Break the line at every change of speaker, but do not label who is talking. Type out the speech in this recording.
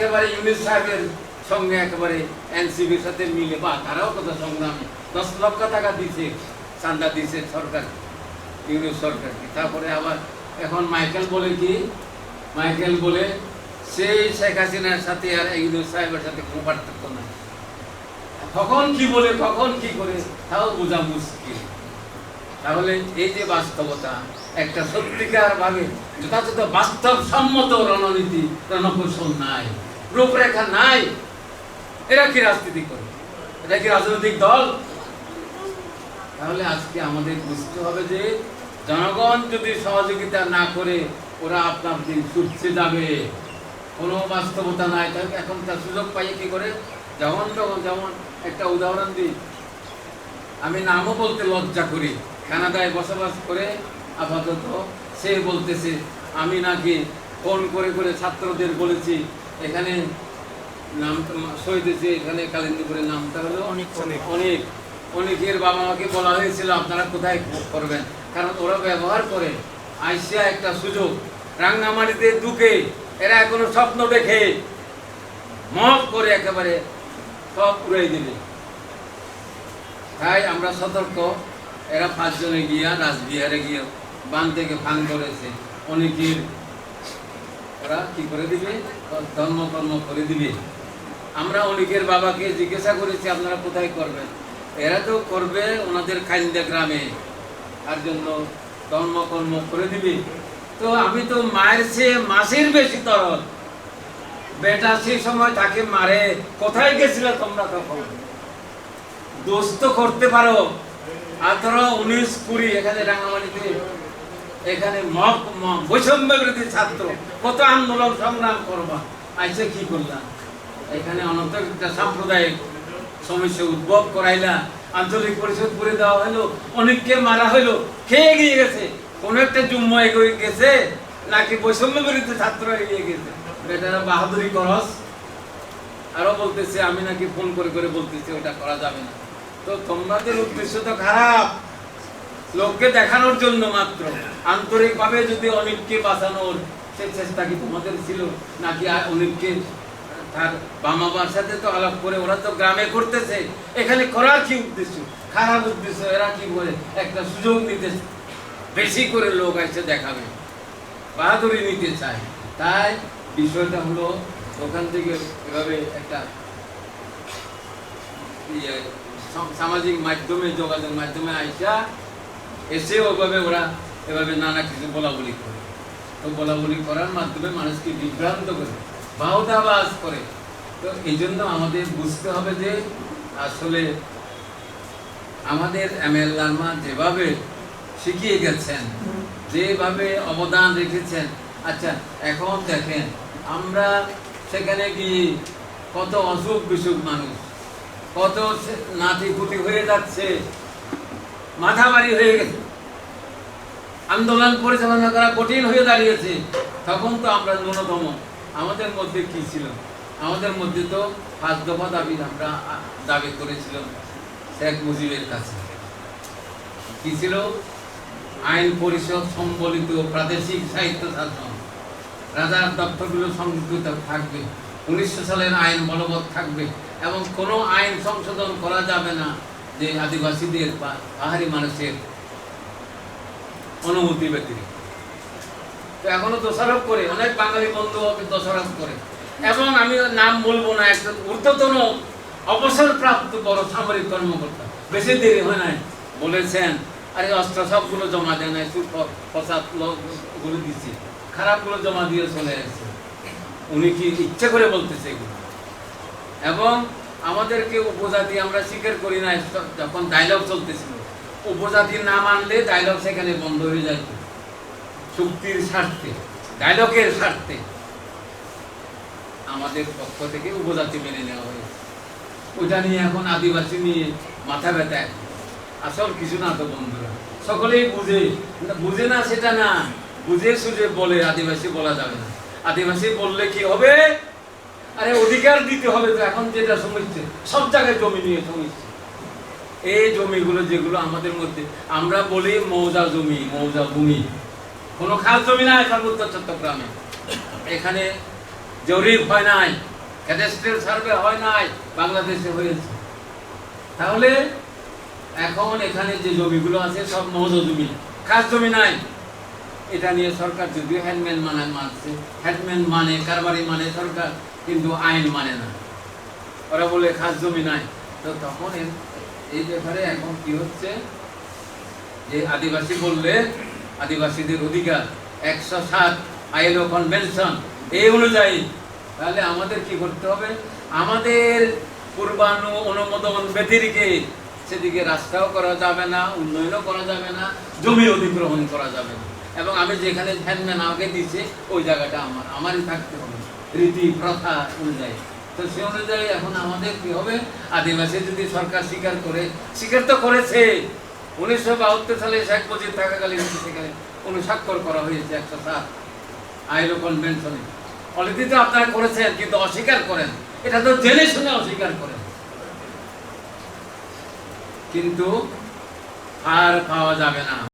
একেবারে ইউনিস সাহেবের সঙ্গে একেবারে এনসিবির সাথে মিলে, বা তারাও কত সংগ্রামে, দশ লক্ষ টাকা দিছে চান্দা দিছে সরকার ইউনিস সরকারকে। তারপরে আবার এখন মাইকেল বলে কি, মাইকেল বলে, সেই শেখ হাসিনার সাথে আর ইউনিস সাহেবের সাথে কোনো পার্থক্য নাই। কখন কি বলে কখন কি করে, তাও বোঝা মুশকিল। তাহলে এই যে বাস্তবতা, একটা সত্যিকার ভাবে যথাযথ বাস্তব সম্মত রণনীতি, রণকৌশল নাই। রূপরেখা নাই। এরা কি রাজনীতি করে? এটা কি রাজনৈতিক দল? তাহলে আজকে আমাদের বুঝতে হবে যে জনগণ যদি সহযোগিতা না করে, ওরা আপনার দিন ছুটছে যাবে। কোনো বাস্তবতা নাই। তাহলে এখন তার সুযোগ পাইয়ে কি করে? যেমন তখন যেমন একটা উদাহরণ দিই। আমি নামও বলতে লজ্জা করি। কানাডায় বসবাস করে আপাতত সে বলতেছে, আমি নাকি ফোন করে করে ছাত্রদের বলেছি এখানে নাম শহীদেছে এখানে কালিন্দীপুরের নামটা হলো
অনেক অনেক
অনেক। অনেকের বাবা মাকে বলা হয়েছিল আপনারা কোথায় করবেন? কারণ ওরা ব্যবহার করে আইসিয়া একটা সুযোগ। রাঙ্গামাটিতে ঢুকে এরা এখনও স্বপ্ন দেখে মত করে একেবারে সব উড়াই দিবে। তাই আমরা সতর্ক এরা পাঁচজনে গিয়া রাজবিহারে গিয়ে বান থেকে ফান করেছে অনেকের ওরা কি করে দিবে? ধর্ম কর্ম করে দিবে। আমরা অনেকের বাবাকে জিজ্ঞাসা করেছি, আপনারা কোথায় করবেন? এরা তো করবে ওনাদের খাইন্দা গ্রামে। তার জন্য ধর্মকর্ম করে দিবে। তো আমি তো মায়ের চেয়ে মাসের বেশি তরল। বেটা সেই সময় তাকে মারে, কোথায় গেছিল তোমরা তখন? দোষ তো করতে পারো। আঠারো উনিশ কুড়ি, এখানে রাঙামাটিতে এখানে বৈষম্য বিরোধী ছাত্র, কত আন্দোলন সংগ্রাম করবা? আইসে কি করলাম এখানে অনন্ত সাম্প্রদায়িক সমস্যা উদ্ভব করাইলা, আঞ্চলিক পরিষদ করে দেওয়া হলো অনেককে মারা হলো খেয়ে গিয়ে গেছে? কোন একটা জুম্ম এগিয়ে গেছে, নাকি বৈষম্য বিরোধী ছাত্র এগিয়ে গেছে? বেটারা বাহাদুরি করস। আরও বলতেছে, আমি নাকি ফোন করে করে বলতেছি ওটা করা যাবে না। তো তোমাদের উদ্দেশ্য তো খারাপ লোককে দেখানোর জন্য মাত্র। আন্তরিকভাবে যদি অনেককে বাঁচানোর সেই চেষ্টা কি তোমাদের ছিল? নাকি অনেককে তার বামাবার সাথে তো আলাপ করে ওরা তো গ্রামে করতেছে এখানে করার কি উদ্দেশ্য? খারাপ উদ্দেশ্য এরা কি করে একটা সুযোগ নিতে বেশি করে লোক এসে দেখাবে। বাহাদুরি নিতে চায়। তাই বিষয়টা হলো ওখান থেকে এভাবে একটা ইয়ে, সামাজিক মাধ্যমে যোগাযোগ মাধ্যমে আইসা এসে ওভাবে ওরা এভাবে নানা কিছু বলা বলি করে। তো বলা বলি করার মাধ্যমে মানুষকে বিভ্রান্ত করে বাহুদাবাজ করে। তো এই জন্য আমাদের বুঝতে হবে যে আসলে আমাদের এম এল লার্মা যেভাবে শিখিয়ে গেছেন, যেভাবে অবদান রেখেছেন আচ্ছা এখন দেখেন, আমরা সেখানে গিয়ে কত অসুখ বিসুখ মানুষ, কত নাতি হয়ে যাচ্ছে মাথা বাড়ি হয়ে গেছে। আন্দোলন পরিচালনা করা কঠিন হয়ে দাঁড়িয়েছে, তখন তো আমরা ন্যূনতম। আমাদের মধ্যে কি ছিল? আমাদের মধ্যে তো পাঁচ দফা দাবি আমরা দাবি করেছিলাম শেখ মুজিবের কাছে। কি ছিল? আইন পরিষদ সম্বলিত প্রাদেশিক সাহিত্য শাসন রাজার দপ্তরগুলো সংরক্ষিত থাকবে, উনিশশো সালের আইন বলবৎ থাকবে, এবং কোনো আইন সংশোধন করা যাবে না যে আদিবাসীদের বা পাহাড়ি মানুষের অনুমতি ব্যতিরিক্ত তো এখনও দোষারোপ করে, অনেক বাঙালি বন্ধু দোষারোপ করে। এবং আমি নাম বলব না, একজন ঊর্ধ্বতন অবসরপ্রাপ্ত বড় সামরিক কর্মকর্তা। বেশি দেরি হয় নাই, বলেছেন, আরে, অস্ত্র সবগুলো জমা দেয় নাই গুলো দিচ্ছি। খারাপগুলো জমা দিয়ে চলে আসছে উনি কি ইচ্ছে করে বলতেছে এগুলো? এবং আমাদেরকে উপজাতি আমরা স্বীকার করি না যখন ডায়লগ চলতেছিল। উপজাতি না মানলে ডায়লগ সেখানে বন্ধ হয়ে যায়। চুক্তির স্বার্থে ডায়লগের স্বার্থে। আমাদের পক্ষ থেকে উপজাতি মেনে নেওয়া হয়েছে। ওইটা নিয়ে এখন আদিবাসী নিয়ে মাথা ব্যথা আসল কিছু না তো বন্ধুরা। সকলেই বুঝে। বুঝে না সেটা না। বুঝে সুঝে বলে আদিবাসী বলা যাবে না। আদিবাসী বললে কি হবে? আরে অধিকার দিতে হবে তো এখন যেটা সমস্যা, সব জায়গায় জমি নিয়ে সমস্যা। এই জমিগুলো যেগুলো আমাদের মধ্যে, আমরা বলি মৌজা জমি, মৌজা ভূমি। কোনো খাস জমি না এখন উত্তর চট্টগ্রামে। এখানে জরিপ হয় নাই, ক্যাডেস্ট্রিয়াল সার্ভে হয় নাই, বাংলাদেশে হয়েছে। তাহলে এখন এখানে যে জমিগুলো আছে সব মহজ জমি। খাস জমি নাই। এটা নিয়ে সরকার যদিও হ্যান্ডম্যান মানে মানছে হ্যান্ডম্যান মানে কারবারি মানে সরকার, কিন্তু আইন মানে না। ওরা বলে খাস জমি নাই। তো তখন এই ব্যাপারে এখন কি হচ্ছে? যে আদিবাসী বললে আদিবাসীদের অধিকার, একশো সাত আইএলও কনভেনশন, এই অনুযায়ী। তাহলে আমাদের কি করতে হবে? আমাদের পূর্বানু অনুমোদন ব্যতিরিকে সেদিকে রাস্তাও করা যাবে না, উন্নয়নও করা যাবে না, জমি অধিগ্রহণ করা যাবে না। এবং আমি যেখানে ফ্যানম্যান আগে দিচ্ছে ওই জায়গাটা আমার, আমারই থাকতে হবে। রীতি প্রথা অনুযায়ী। তো সে অনুযায়ী এখন আমাদের কি হবে? আদিবাসী যদি সরকার স্বীকার করে, স্বীকার তো করেছে। উনিশশো বাহাত্তর সালে শেখ মুজিব থাকাকালীন সেখানে অনুস্বাক্ষর করা হয়েছে একশো সাত আইলো কনভেনশনে। অলরেডি তো আপনারা করেছেন, কিন্তু অস্বীকার করেন। এটা তো জেনে শুনে অস্বীকার করেন। কিন্তু আর পাওয়া যাবে না।